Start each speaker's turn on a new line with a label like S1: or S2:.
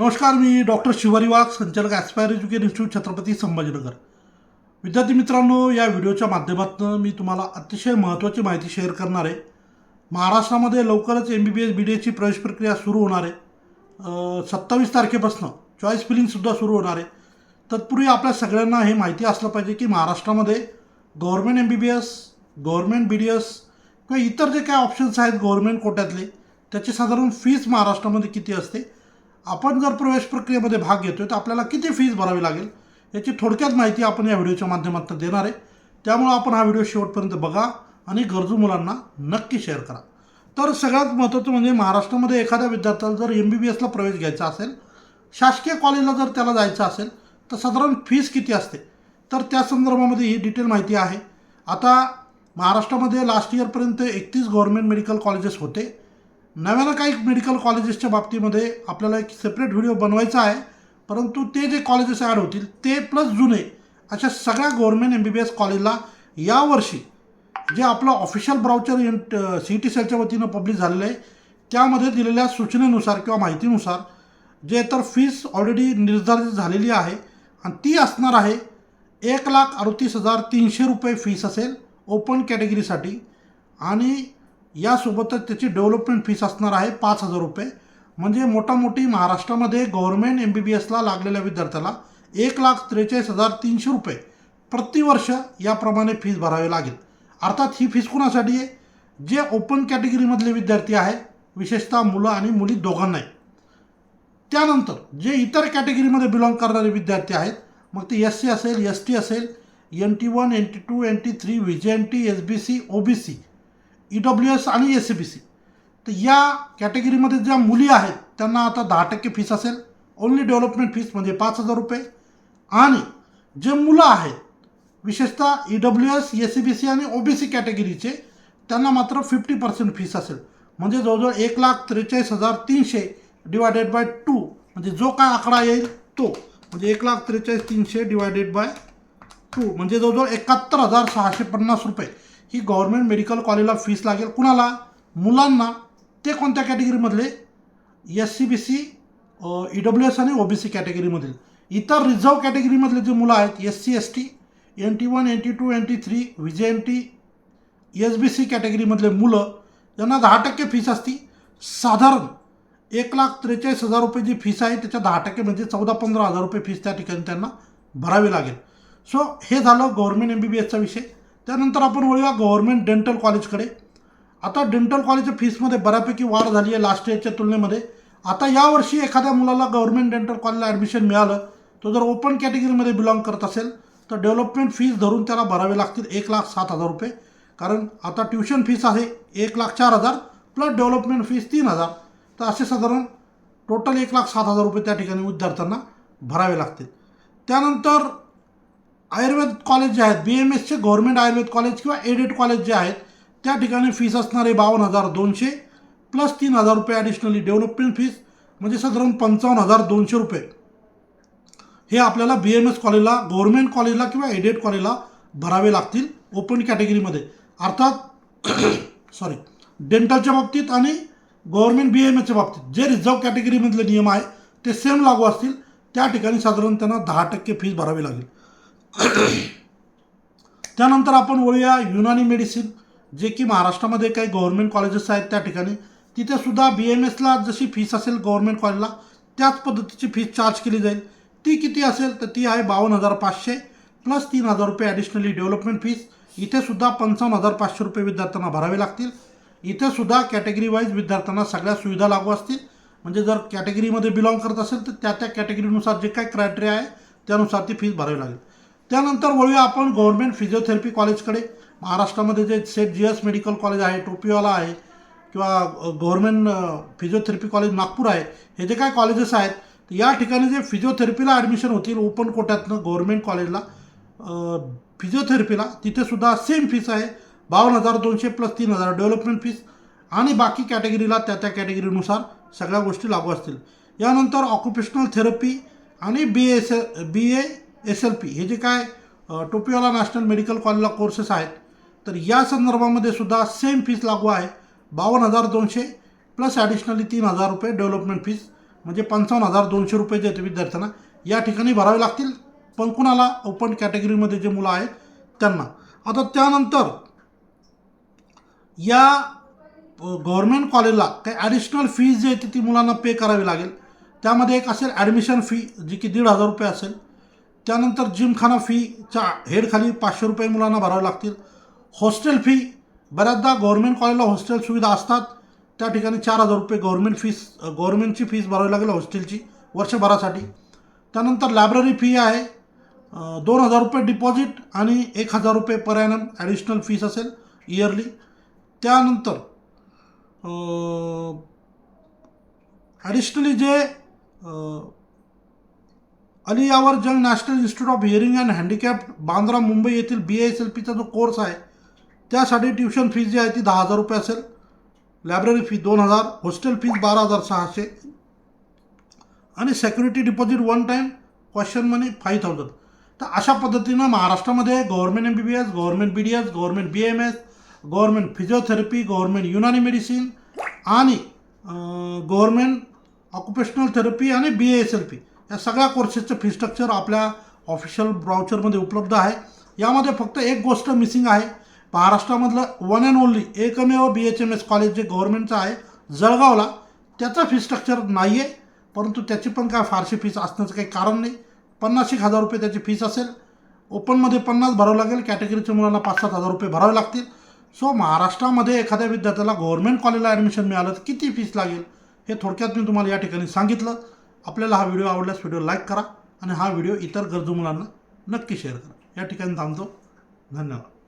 S1: नमस्कार मी डॉक्टर शिवारी वाघ संचालक aspire education institute Chhatrapati Sambhajinagar. विद्यार्थी मित्रांनो या व्हिडिओच्या माध्यमातून मी तुम्हाला अतिशय महत्त्वाची माहिती शेअर करणार आहे. महाराष्ट्रामध्ये लवकरच M B B S B D एसची प्रवेश प्रक्रिया सुरू होणार आहे. सत्तावीस तारखेपासून चॉईस फिलिंगसुद्धा सुरू होणार आहे. तत्पूर्वी आपल्या सगळ्यांना हे माहिती असलं पाहिजे की महाराष्ट्रामध्ये government M B B S government B D S किंवा इतर जे काय ऑप्शन्स आहेत गव्हर्मेंट कोट्यातले त्याची साधारण फीज महाराष्ट्रामध्ये किती असते? आपण जर प्रवेश प्रक्रियेमध्ये भाग घेतोय तर आपल्याला किती फीज भरावी लागेल? याची थोडक्यात माहिती आपण या व्हिडिओच्या माध्यमातून देणार आहे. त्यामुळं आपण हा व्हिडिओ शेवटपर्यंत बघा आणि गरजू मुलांना नक्की शेअर करा. तर सगळ्यात महत्त्वाचं म्हणजे महाराष्ट्रामध्ये एखाद्या विद्यार्थ्याला जर एम बी बी एसला प्रवेश घ्यायचा असेल शासकीय कॉलेजला जर त्याला जायचं असेल तर साधारण फीस किती असते? तर त्या संदर्भामध्ये ही डिटेल माहिती आहे. आता महाराष्ट्रामध्ये लास्ट इयरपर्यंत एकतीस गव्हर्मेंट मेडिकल कॉलेजेस होते. नव्यानं काही मेडिकल कॉलेजेसच्या बाबतीमध्ये आपल्याला एक सेपरेट व्हिडिओ बनवायचा आहे. परंतु ते जे कॉलेजेस ॲड होतील ते प्लस जुने अशा सगळ्या government M B B S कॉलेजला यावर्षी जे आपलं ऑफिशियल ब्राउचर सी टी सेलच्या वतीनं पब्लिश झालेलं आहे त्यामध्ये दिलेल्या सूचनेनुसार किंवा माहितीनुसार जे तर फीस ऑलरेडी निर्धारित झालेली आहे आणि ती असणार आहे एक लाख अडतीस हजार तीनशे रुपये फीस असेल ओपन कॅटेगरीसाठी आणि यासोबतच त्याची डेव्हलपमेंट फीस असणार आहे पाच हजार रुपये. म्हणजे मोठामोठी महाराष्ट्रामध्ये गव्हर्मेंट एम बी बी एसला लागलेल्या विद्यार्थ्याला एक लाख त्रेचाळीस हजार तीनशे रुपये प्रतिवर्ष याप्रमाणे फीस भरावी लागेल. अर्थात ही फीस कुणासाठी आहे? जे ओपन कॅटेगरीमधले विद्यार्थी आहेत विशेषतः मुलं आणि मुली दोघांनाही. त्यानंतर जे इतर कॅटेगरीमध्ये बिलॉंग करणारे विद्यार्थी आहेत मग ते एस सी असेल एस टी असेल N T one N T two N T three V J N T S B C O B C E W S आणि एस सी बी सी. तर या कॅटेगरीमध्ये ज्या मुली आहेत त्यांना आता दहा टक्के फीस असेल. ओन्ली डेव्हलपमेंट फीस म्हणजे पाच हजार रुपये. आणि जे मुलं आहेत विशेषतः E W S S C B C आणि ओ बी सी कॅटेगरीचे त्यांना मात्र फिफ्टी पर्सेंट फीस असेल. म्हणजे जवळजवळ एक लाख त्रेचाळीस हजार तीनशे डिवायडेड बाय टू म्हणजे जो काय आकडा येईल तो म्हणजे एक लाख त्रेचाळीस तीनशे डिवायडेड बाय टू म्हणजे जवळजवळ एकाहत्तर हजार सहाशे पन्नास रुपये. ही गव्हर्मेंट मेडिकल कॉलेजला फीस लागेल. कुणाला? मुलांना. ते कोणत्या कॅटेगरीमधले S C B C E W S आणि ओ बी सी कॅटेगरीमधील इतर रिझर्व कॅटेगरीमधले जे मुलं आहेत S C S T N T one N T two N T three V J N T S B C कॅटेगरीमधले मुलं यांना दहा टक्के fees असती. साधारण एक लाख त्रेचाळीस हजार रुपये जी फीस आहे त्याच्या दहा टक्के म्हणजे चौदा पंधरा हजार रुपये फीस त्या ठिकाणी त्यांना भरावी लागेल. सो हे झालं गव्हर्मेंट एम बी बी एसचा विषय. त्यानंतर आपण वळूया गव्हर्मेंट डेंटल कॉलेजकडे आता डेंटल कॉलेजच्या फीसमध्ये बऱ्यापैकी वाढ झाली आहे लास्ट इयरच्या तुलनेमध्ये. आता यावर्षी एखाद्या मुलाला गव्हर्मेंट डेंटल कॉलेजला ॲडमिशन मिळालं तो जर ओपन कॅटेगरीमध्ये बिलॉंग करत असेल तर डेव्हलपमेंट फीस धरून त्याला भरावे लागतील एक लाख सात हजार रुपये. कारण आता ट्युशन फीस आहे एक लाख चार हजार प्लस डेव्हलपमेंट फीस तीन हजार. तर असे साधारण टोटल एक लाख सात हजार रुपये त्या ठिकाणी विद्यार्थ्यांना भरावे लागतील. त्यानंतर आयुर्वेद कॉलेज जे आहेत बी एम एसचे गव्हर्मेंट आयुर्वेद कॉलेज किंवा एडेड कॉलेज जे आहेत त्या ठिकाणी फीस असणारे बावन्न हजार दोनशे प्लस तीन हजार रुपये ॲडिशनली डेव्हलपमेंट फीस म्हणजे साधारण पंचावन्न हजार दोनशे रुपये. हे आपल्याला बी एम एस कॉलेजला गव्हर्मेंट कॉलेजला किंवा एडेड कॉलेजला भरावे लागतील ओपन कॅटेगरीमध्ये अर्थात सॉरी डेंटलच्या बाबतीत आणि गव्हर्मेंट बी एम एसच्या बाबतीत जे रिझर्व कॅटेगरीमधले नियम आहे ते सेम लागू असतील त्या ठिकाणी साधारण त्यांना दहा टक्के फीस भरावी लागेल. त्यानंतर आपण वळूया युनानी मेडिसिन जे की महाराष्ट्रामध्ये काही गव्हर्मेंट कॉलेजेस आहेत त्या ठिकाणी. तिथेसुद्धा बी एम एसला जशी फीस असेल गव्हर्मेंट कॉलेजला त्याच पद्धतीची फीस चार्ज केली जाईल. ती किती असेल तर ती आहे बावन्न हजार पाचशे प्लस तीन हजार रुपये ॲडिशनली डेव्हलपमेंट फीस इथे सुद्धा पंचावन्न हजार पाचशे रुपये विद्यार्थ्यांना भरावे लागतील. इथेसुद्धा कॅटेगरी वाईज विद्यार्थ्यांना सगळ्या सुविधा लागू असतील. म्हणजे जर कॅटेगरीमध्ये बिलॉंग करत असेल तर त्या त्या कॅटेगरीनुसार जे काही क्रायटेरिया आहे त्यानुसार ती फीस भरावी लागेल. त्यानंतर वळूया आपण गव्हर्मेंट फिजिओथेरपी कॉलेजकडे. महाराष्ट्रामध्ये जे Seth G S medical college आहे टोपीवाला आहे किंवा गव्हर्मेंट फिजिओथेरपी कॉलेज नागपूर आहे हे जे काय कॉलेजेस आहेत या ठिकाणी जे फिजिओथेरपीला ॲडमिशन होतील ओपन कोट्यातनं गव्हर्मेंट कॉलेजला फिजिओथेरपीला तिथेसुद्धा सेम फीस आहे बावन्न हजार दोनशे प्लस तीन हजार डेव्हलपमेंट फीस आणि बाकी कॅटेगरीला त्या त्या कॅटेगरीनुसार सगळ्या गोष्टी लागू असतील. यानंतर ऑक्युपेशनल थेरपी आणि B S B A S L P हे जे काय टोपीवाला नॅशनल मेडिकल कॉलेजला कोर्सेस आहेत तर या संदर्भामध्ये सुद्धा सेम फीस लागू आहे. बावन्न हजार दोनशे प्लस ॲडिशनली तीन हजार रुपये डेव्हलपमेंट फीस म्हणजे पंचावन्न हजार दोनशे रुपये जे विद्यार्थ्यांना या ठिकाणी भरावे लागतील. पण कुणाला? ओपन कॅटेगरीमध्ये जे मुलं आहेत त्यांना. आता त्यानंतर या गव्हर्मेंट कॉलेजला काही ॲडिशनल फीज जी आहे ती ती मुलांना पे करावी लागेल. त्यामध्ये एक असेल ॲडमिशन फी जी की दीड हजार रुपये असेल. त्यानंतर जिमखाना फीच्या हेडखाली पाचशे रुपये मुलांना भरावे लागतील. हॉस्टेल फी बऱ्याचदा गव्हर्मेंट कॉलेजला हॉस्टेल सुविधा असतात. त्या ठिकाणी चार हजार रुपये गव्हर्मेंट फीस गव्हर्मेंटची फीस भरावी लागेल हॉस्टेलची वर्षभरासाठी. त्यानंतर लायब्ररी फी आहे. दोन हजार रुपये डिपॉझिट आणि एक हजार रुपये पर ॲनम ॲडिशनल फीस असेल इयरली. त्यानंतर ॲडिशनली जे Ali Yavar Jung national institute of hearing and handicap Bandra Mumbai येथील बी एस एल पीचा जो कोर्स आहे त्यासाठी ट्युशन फीस जी आहे ती दहा हजार रुपये असेल. लायब्ररी फी दोन हजार हॉस्टेल फीस बारा हजार सहाशे आणि security deposit one time question money five thousand तर अशा पद्धतीनं महाराष्ट्रामध्ये government M B B S government B D S government B M S government physiotherapy government Unani medicine आणि गव्हर्मेंट ऑक्युपेशनल थेरपी आणि बी एस एल पी या सगळ्या कोर्सेसचं fee structure आपल्या ऑफिशियल ब्राउचरमध्ये उपलब्ध आहे. यामध्ये फक्त एक गोष्ट मिसिंग आहे. महाराष्ट्रामधलं वन अँड ओनली एकमेव B H M S college जे गव्हर्नमेंटचं आहे जळगावला त्याचं फी स्ट्रक्चर नाही आहे परंतु त्याची पण काय फारशी फीस असण्याचं काही कारण नाही. पन्नास एक हजार रुपये त्याची फीस असेल. ओपनमध्ये पन्नास भरावं लागेल. कॅटेगरीच्या मुलांना पाच सात हजार रुपये भरावे लागतील. सो महाराष्ट्रामध्ये एखाद्या विद्यार्थ्याला गव्हर्नमेंट कॉलेजला ॲडमिशन मिळालं तर किती फीस लागेल? हे थोडक्यात मी तुम्हाला या ठिकाणी सांगितलं. आपल्याला हा व्हिडिओ आवडल्यास व्हिडिओ लाईक करा आणि हा व्हिडिओ इतर गरजू मुलांना नक्की शेअर करा. या ठिकाणी थांबतो. धन्यवाद.